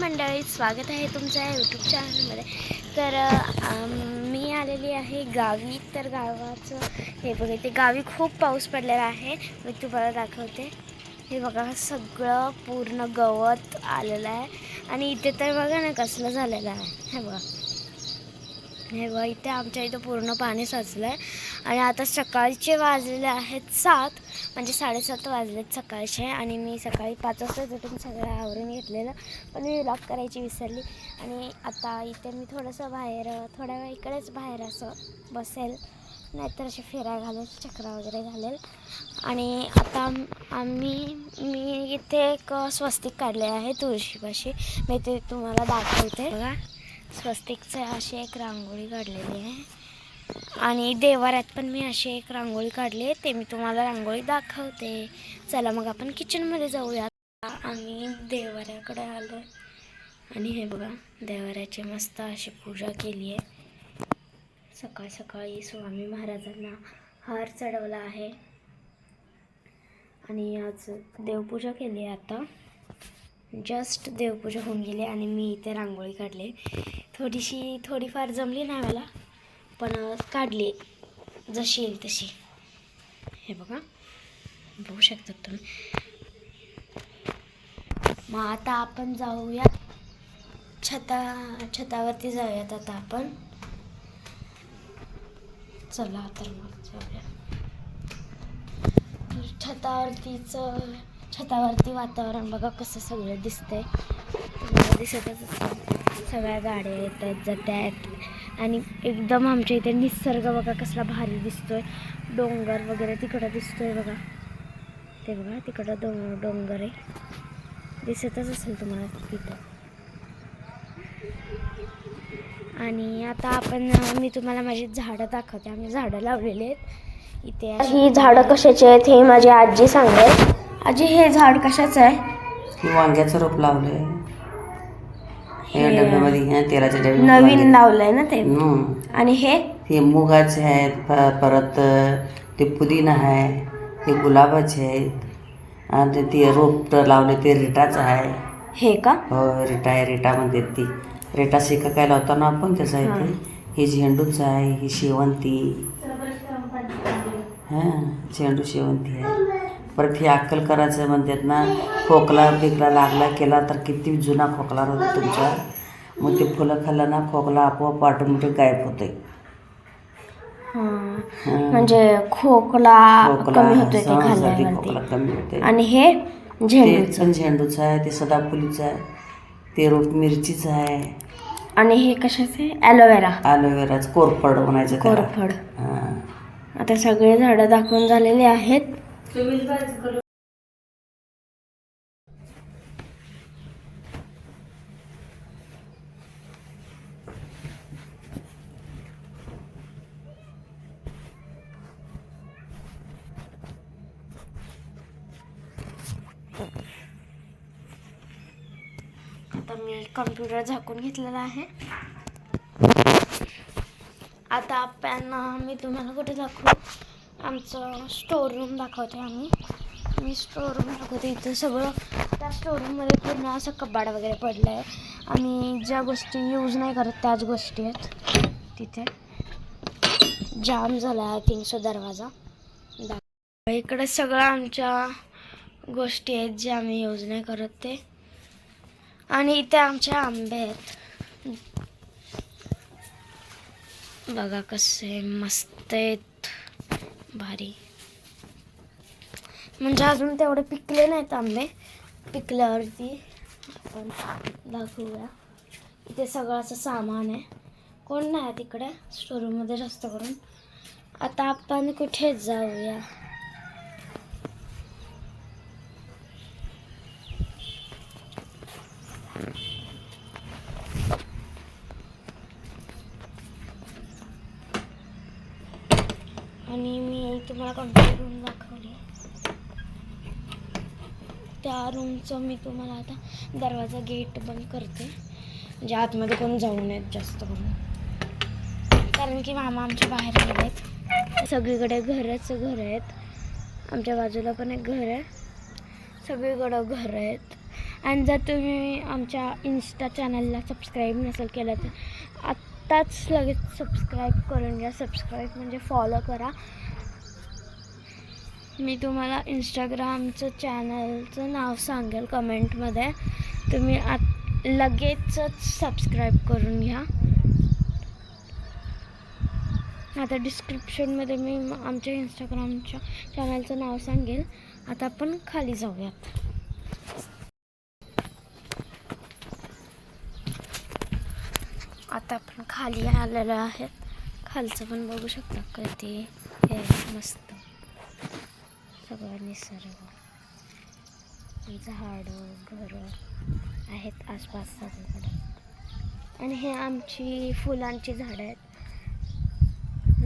मंडळी स्वागत आहे तुमचं या यूट्यूब चॅनलमध्ये तर मी आलेली आहे गावी. तर गावाचं हे बघा ते गावी खूप पाऊस पडलेला आहे. मी तुम्हाला दाखवते. हे बघा सगळं पूर्ण गवत आलेलं आहे. आणि इथे तर बघा ना कसलं झालेलं आहे. हे बघा. हे बघा इथे आमच्या इथं पूर्ण पाणी साचलं आहे आणि आता सकाळचे वाजलेले आहेत सात म्हणजे साडेसात वाजलेत सकाळचे. आणि मी सकाळी पाच वाजता उठून सगळं आवरून घेतलेलं. पण मी व्लॉग करायची विसरली. आणि आता इथे मी थोडंसं बाहेर थोड्या वेळ इकडेच बाहेर असं बसेल. नाहीतर असे फेऱ्या घालेल चक्रा वगैरे घालेल. आणि आता आम्ही मी इथे एक स्वस्तिक काढले आहे तुळशीपाशी. मी ते तुम्हाला दाखवते. बघा. स्वस्तिकचं अशी एक रांगोळी काढलेली आहे. आणि देवाऱ्यात पण मी अशी एक रांगोळी काढली आहे. ते मी तुम्हाला रांगोळी दाखवते. चला मग आपण किचनमध्ये जाऊया आम्ही देवाऱ्याकडे आलो आणि हे बघा देवाऱ्याची मस्त अशी पूजा केली आहे. सकाळ सकाळी स्वामी महाराजांना हार चढवला आहे. आणि आज देवपूजा केली आहे आता. जस्ट देवपूजा होऊन गेली आणि मी इथे रांगोळी काढली. थोडीशी थोडीफार जमली नाही मला पण काढली जशी येईल तशी. हे बघा. बघू शकता तुम्ही. मग आता आपण जाऊया. छता छतावरती जाऊयात आता आपण. चला तर मग जाऊया. तर छतावरतीचं छतावरती वातावरण बघा कसं सगळं दिसतंय. तुम्हाला दिसतच असेल. सगळ्या गाड्या येतात जात आहेत आणि एकदम आमच्या इथे निसर्ग बघा कसला भारी दिसतोय. डोंगर वगैरे तिकडं दिसतोय बघा. ते बघा तिकडं डोंग डोंगर आहे. दिसतच असेल तुम्हाला तिथं. आणि आता आपण मी तुम्हाला माझी झाडं दाखवते. आम्ही झाडं लावलेली आहेत. इथे ही झाडं कशाची आहेत हे माझी आजी सांगेल आजी हे झाड कशाचं आहे? हे वांग्याचं रोप लावलंय. हे डब्यामध्ये ह्या तेलाच्या डब्यामध्ये नवीन वांगे- लावलंय ना ते? हम्म. आणि हे? हे मुगाचे आहेत प- परत ते पुदिना आहे ते गुलाबाचे आहेत. आणि ते रोप लावले ते रिटाचं आहे. हे का? हो रिटा आहे रिटा म्हणते ती. रिटा शिका काय लावतो ना आपण त्याचं आहे ते. हे झेंडूचं आहे ही शेवंती. हां झेंडू शेवंती आहे. परत हे अक्कल करायचं म्हणतात ना खोकला बिकला लागला केला तर किती जुना खोकला राहतो तुमचा. मग ते फुलं खाल्लं ना खोकला आपोआप ऑटोमॅटिक गायब होते म्हणजे खोकला कमी होतोय ते सर्दी खाल्ल्यावरती. खोकला कमी होते आणि हे ते झेंडूचं. पण झेंडूचं आहे ते सदाफुलीचं आहे ते रोप मिरचीचं आहे. आणि हे कशाचं आहे? ॲलोवेरा. ॲलोवेराचं कोरफड म्हणायचं त्याला. कोरफड. हां. आता सगळे झाडं दाखवून झालेले आहेत. आता मी कम्प्युटर झाकून घेतलेला आहे. आता पॅन मी तुम्हाला कुठे दाखवू? आमचं स्टोर रूम दाखवते आम्ही. मी स्टोर रूम दाखवते इथं सगळं. त्या स्टोर रूममध्ये पूर्ण असं कबाड वगैरे पडलं आहे आणि ज्या गोष्टी यूज नाही करत त्याच गोष्टी आहेत. तिथे जाम झाला आहे थिंकसो दरवाजा. दाख इकडे सगळं आमच्या गोष्टी आहेत ज्या आम्ही यूज नाही करत ते. आणि इथे आमचे आंबे आहेत. बघा कसे मस्त आहेत. भारी. म्हणजे अजून तेवढे पिकले नाहीत आंबे. पिकल्यावरती आपण दाखवूया. इथे सगळं असं सामान आहे. कोण नाही तिकडे? स्टोरूममध्ये जास्त करून. आता आपण कुठेच जाऊया? तुम्हाला कम्प्युटर रूम दाखवली. त्या रूमचं मी तुम्हाला आता दरवाजा गेट बंद करते. म्हणजे आतमध्ये कोण जाऊ नयेत जास्त करून. कारण की मामा आमच्या बाहेर गेलेत. सगळीकडे घरच घर आहेत. आमच्या बाजूला पण एक घर आहे. सगळीकडं घर आहेत. आणि जर तुम्ही आमच्या इन्स्टा चॅनलला सबस्क्राईब नसेल केलं तर आत्ताच लगेच सबस्क्राईब करून घ्या. सबस्क्राईब म्हणजे फॉलो करा. मी तुम्हाला इंस्टाग्रामचं चॅनलचं नाव सांगेल कमेंटमध्ये. तुम्ही आत लगेचच सबस्क्राईब करून घ्या. आता डिस्क्रिप्शनमध्ये मी म- आमच्या इंस्टाग्रामच्या चॅनलचं नाव सांगेल. आता आपण खाली जाऊयात. आता आपण खाली आलेलो आहेत. खालचं पण बघू शकता कधी हे मस्त. सगळं निसर्ग झाडं घरं आहेत आसपास सगळीकडे आणि हे आमची फुलांची झाडं आहेत.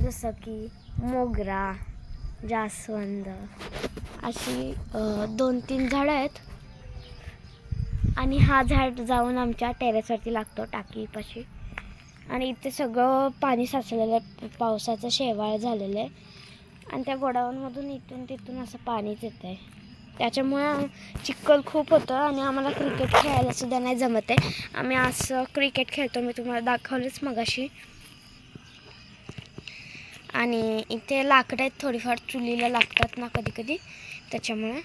जसं की मोगरा जास्वंद अशी दोन तीन झाडं आहेत. आणि हा झाड जाऊन आमच्या टेरेसवरती लागतो टाकीपाशी. आणि इथे सगळं पाणी साचलेलं आहे. पावसाचं शेवाळ झालेलं आहे. आणि त्या गोडाऊनमधून इथून तिथून असं पाणीच येतं आहे त्याच्यामुळे चिखल खूप होतं आणि आम्हाला क्रिकेट खेळायलासुद्धा नाही जमत आहे. आम्ही असं क्रिकेट खेळतो मी तुम्हाला दाखवलंच मगाशी. आणि इथे लाकडं आहेत थोडीफार चुलीला लागतात ना कधी कधी त्याच्यामुळे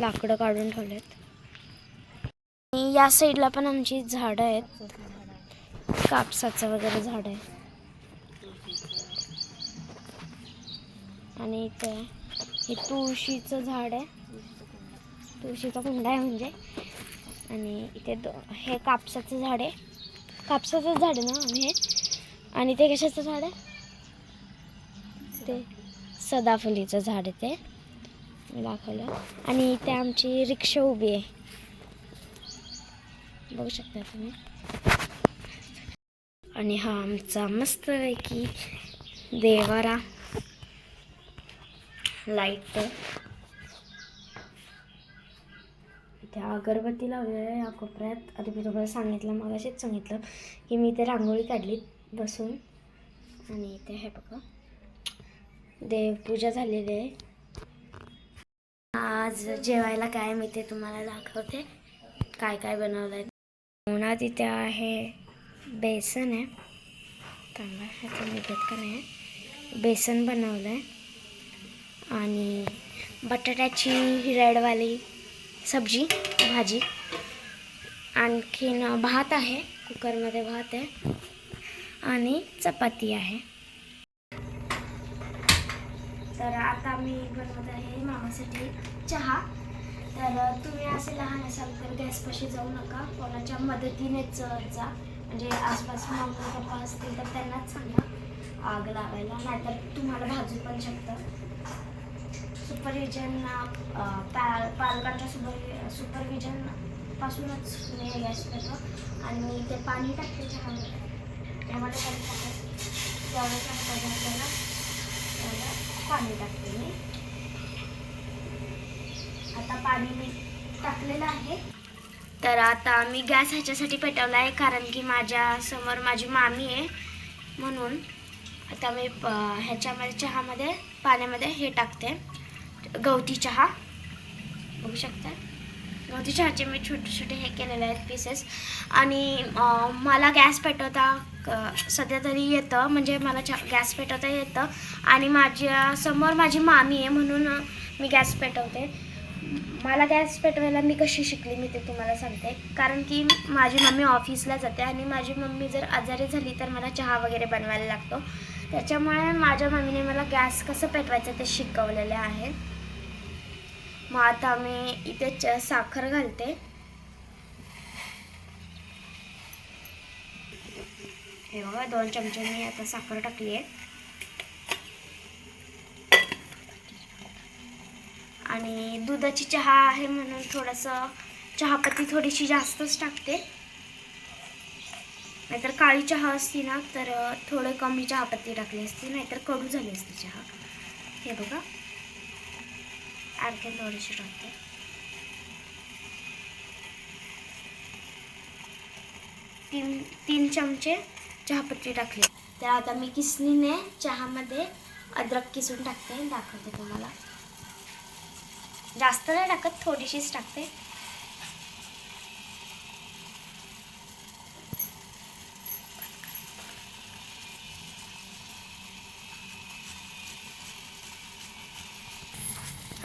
लाकडं काढून ठेवलेत. आणि या साईडला पण आमची झाडं आहेत. कापसाचं वगैरे झाड आहे आणि इथे हे तुळशीचं झाड आहे. तुळशीचा कुंडा आहे म्हणजे. आणि इथे दो हे कापसाचं झाड आहे. कापसाचं झाड आहे ना हे. आणि ते कशाचं झाड आहे? ते सदाफुलीचं झाड आहे ते. दाखवलं. आणि इथे आमची रिक्षा उभी आहे. बघू शकता तुम्ही. आणि हा आमचा मस्तपैकी देवारा. लाइट. इथे अगरबत्ती लावलेल्या आहे या कोपऱ्यात. आधी मी तुम्हाला सांगितलं मला असेच सांगितलं की मी इथे रांगोळी काढली बसून. आणि इथे हे बघा देवपूजा झालेली आहे. आज जेवायला काय मी ते तुम्हाला दाखवते. काय काय बनवलं आहे उन्हात इथे आहे बेसन आहे. चांगला ह्याचं निघत का नाही. बेसन बनवलं आहे आणि बटाट्याची रेडवाली सब्जी भाजी. आणखीन भात आहे कुकरमध्ये भात आहे आणि चपाती आहे. तर आता मी बनवत आहे मामासाठी चहा. तर तुम्ही असे लहान असाल तर गॅसपाशी जाऊ नका कोणाच्या मदतीनेच जा. म्हणजे आसपास मम्मी पप्पा असतील तर त्यांनाच सांगा. आग लावायला नाहीतर तुम्हाला भाजू पण शकतं. सुपरविजन पा पालकांच्या सुपर सुपरविजन पासूनच मी हे गॅस करतो आणि मी ते पाणी टाकते चहामध्ये त्यामध्ये पाणी टाकते. तेवढं पाणी टाकते मी. आता पाणी मी टाकलेलं आहे. तर आता मी गॅस ह्याच्यासाठी पेटवला आहे कारण की माझ्यासमोर माझी मामी आहे. म्हणून आता मी प ह्याच्यामध्ये चहामध्ये पाण्यामध्ये हे टाकते. गवती चहा बघू शकता? गवती चहाचे मी छोटे छोटे हे केलेले आहेत पीसेस आणि मला गॅस पेटवता क- सध्या तरी येतं. म्हणजे मला गॅस पेटवता येतं. आणि माझ्यासमोर माझी मामी आहे म्हणून मी गॅस पेटवते. मला गॅस पेटवायला मी कशी शिकली मी ते तुम्हाला सांगते. कारण की माझी मम्मी ऑफिसला जाते आणि माझी मम्मी जर आजारी झाली तर मला चहा वगैरे बनवायला लागतो. त्याच्यामुळे माझ्या मम्मीने मला गॅस कसं पेटवायचं ते शिकवलेले आहे. मग आता मी इथे च साखर घालते. हे बघा दोन चमचे मी आता साखर टाकली आहे आणि दुधाची चहा आहे म्हणून थोडंसं चहापत्ती थोडीशी जास्तच टाकते. नाहीतर काळी चहा असती ना तर थोडं कमी चहापत्ती टाकली असती नाहीतर कडू झाली असती चहा. हे बघा. आणखी थोडीशी टाकते तीन तीन चमचे चहापत्ती टाकली. तर आता मी किसनीने चहामध्ये अद्रक किसून टाकते दाखवते तुम्हाला. जास्त नाही टाकत थोडीशीच टाकते.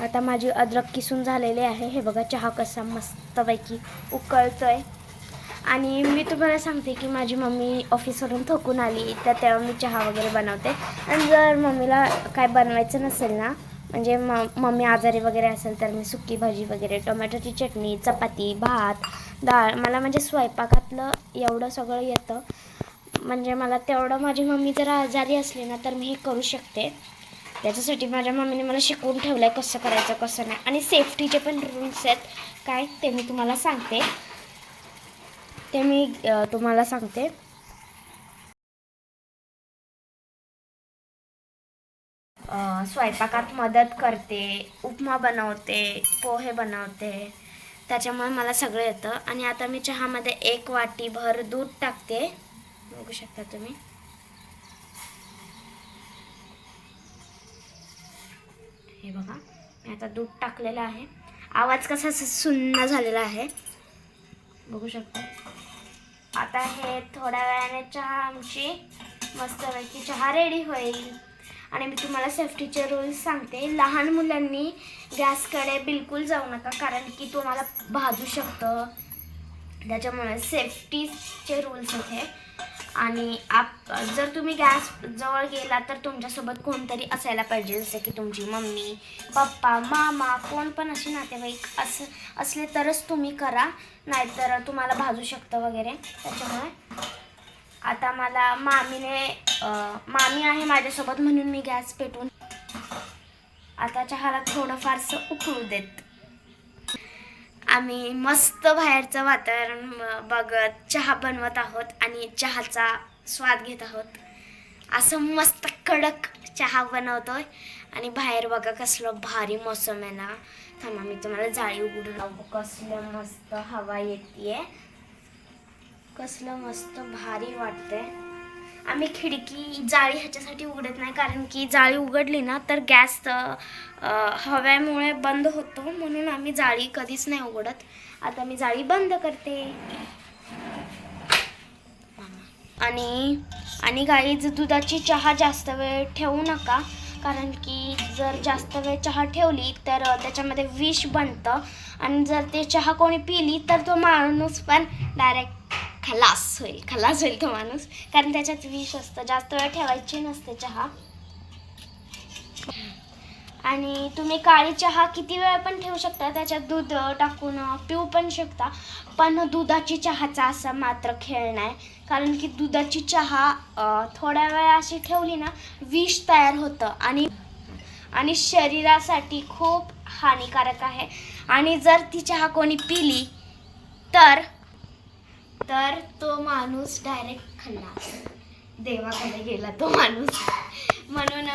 आता माझी अद्रक किसून झालेली आहे. हे बघा चहा कसा मस्तपैकी उकळतो आहे आणि मी तुम्हाला सांगते की माझी मम्मी ऑफिसवरून थकून आली तर तेव्हा मी चहा वगैरे बनवते. आणि जर मम्मीला काय बनवायचं नसेल ना म्हणजे म मम्मी आजारी वगैरे असेल तर मी सुकी भाजी वगैरे टोमॅटोची चटणी चपाती भात डाळ मला म्हणजे स्वयंपाकातलं एवढं सगळं येतं. म्हणजे मला तेवढं माझी मम्मी जर आजारी असली ना तर मी हे करू शकते. त्याच्यासाठी माझ्या मम्मीने मला शिकवून ठेवलं आहे कसं करायचं कसं नाही. आणि सेफ्टीचे पण रूल्स आहेत. काय? ते मी तुम्हाला सांगते. ते मी तुम्हाला सांगते. स्वयंपाकात मदत करते उपमा बनवते पोहे बनवते. त्याच्यामुळे मला सगळं येतं. आणि आता मी चहामध्ये एक वाटीभर दूध टाकते. बघू शकता तुम्ही. हे बघा. मी आता दूध टाकलेलं आहे. आवाज कसा सुन्न झालेला आहे. बघू शकता. आता हे थोड्या वेळाने चहा आमची मस्तपैकी चहा रेडी होईल. आणि मी तुम्हाला सेफ्टीचे रूल्स सांगते. लहान मुलांनी गॅसकडे बिलकुल जाऊ नका कारण की तुम्हाला भाजू शकतं. त्याच्यामुळे सेफ्टीचे रूल्स होते आणि आप जर तुम्ही गॅस जवळ गेला तर तुमच्यासोबत कोणतरी असायला पाहिजे जसं की तुमची मम्मी पप्पा मामा कोण पण असे नातेवाईक असं असले तरच तुम्ही करा नाहीतर तुम्हाला भाजू शकतं वगैरे. त्याच्यामुळे आता मला मामीने मामी आहे माझ्यासोबत म्हणून मी गॅस पेटून आता चहाला थोडंफारसं उकळू देत. आम्ही मस्त बाहेरचं वातावरण बघत चहा बनवत आहोत आणि चहाचा स्वाद घेत आहोत. असं मस्त कडक चहा बनवतोय. आणि बाहेर बघा कसलं भारी मोसम आहे ना. थांबा मी तुम्हाला जाळी उघडून लावू कसलं मस्त हवा येते कसलं मस्त भारी वाटतंय. आम्ही खिडकी जाळी ह्याच्यासाठी उघडत नाही. कारण की जाळी उघडली ना तर गॅस हव्यामुळे बंद होतो. म्हणून आम्ही जाळी कधीच नाही उघडत. आता मी जाळी बंद करते. आणि आणि गाईज दुधाची चहा जास्त वेळ ठेवू नका. कारण की जर जास्त वेळ चहा ठेवली तर त्याच्यामध्ये विष बनतं. आणि जर ते चहा कोणी पिली तर तो माणूस पण डायरेक्ट खलास होईल. खलास होईल तो माणूस. कारण त्याच्यात विष असतं. जास्त वेळ ठेवायची नसते चहा. आणि तुम्ही काळी चहा किती वेळ पण ठेवू शकता. त्याच्यात दूध टाकून पिऊ पण शकता. पण दुधाची चहाचा असा मात्र खेळ नाही. कारण की दुधाची चहा थोड्या वेळ अशी ठेवली ना विष तयार होतं. आणि आणि शरीरासाठी खूप हानिकारक आहे. आणि जर ती चहा कोणी पिली तर तर तो माणूस डायरेक्ट खल्लास देवाकडे गेला तो माणूस. म्हणून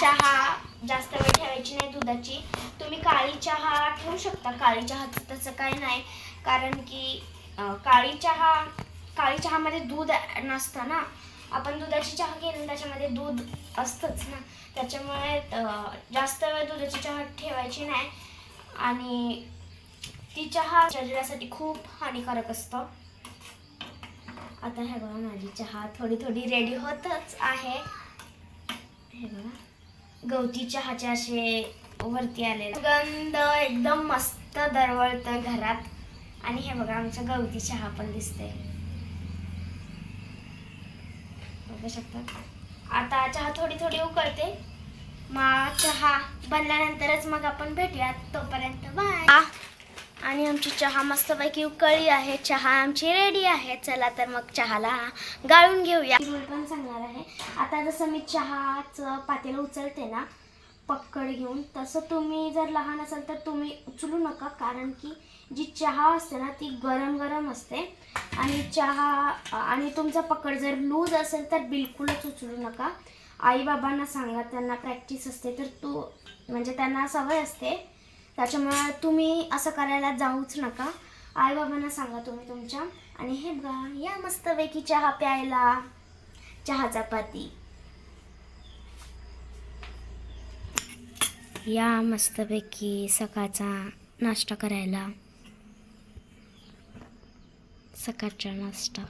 चहा जास्त वेळ ठेवायची नाही दुधाची. तुम्ही काळी चहा ठेवू शकता. काळी चहाचं तसं काही नाही. कारण की काळी चहा काळी चहामध्ये दूध नसतं ना. आपण दुधाची चहा केली त्याच्यामध्ये दूध असतंच ना. त्याच्यामुळे जास्त वेळ दुधाची चहा ठेवायची नाही. आणि ती चहा शरीरासाठी खूप हानिकारक असतं. आता हे बघा माझी चहा थोडी थोडी रेडी होतच आहे. हे बघा गवती चहाचे असे वरती आलेले. गंध एकदम मस्त दरवळतं घरात. आणि हे बघा आमचं गवती चहा पण दिसते बघू शकता? आता चहा थोडी थोडी उकळते. मग चहा बनल्यानंतरच मग आपण भेटूयात. तोपर्यंत बाय आणि आमची चहा मस्तपैकी उकळी आहे. चहा आमची रेडी आहे. चला तर मग चहाला गाळून घेऊया. रूल पण सांगणार आहे. आता जसं मी चहाचं पातेलं उचलते ना पक्कड घेऊन तसं तुम्ही जर लहान असाल तर तुम्ही उचलू नका कारण की जी चहा असते ना ती गरम गरम असते. आणि चहा आणि तुमचा पकड जर लूज असेल तर बिलकुलच उचलू नका. आईबाबांना सांगा त्यांना प्रॅक्टिस असते तर तू म्हणजे त्यांना सवय असते त्याच्यामुळे तुम्ही असं करायला जाऊच नका. आईबाबांना सांगा तुम्ही तुमच्या. आणि हे बघा या मस्तपैकी चहा प्यायला. चहा चपाती. या मस्तपैकी सकाळचा नाश्ता करायला. सकाळचा नाश्ता.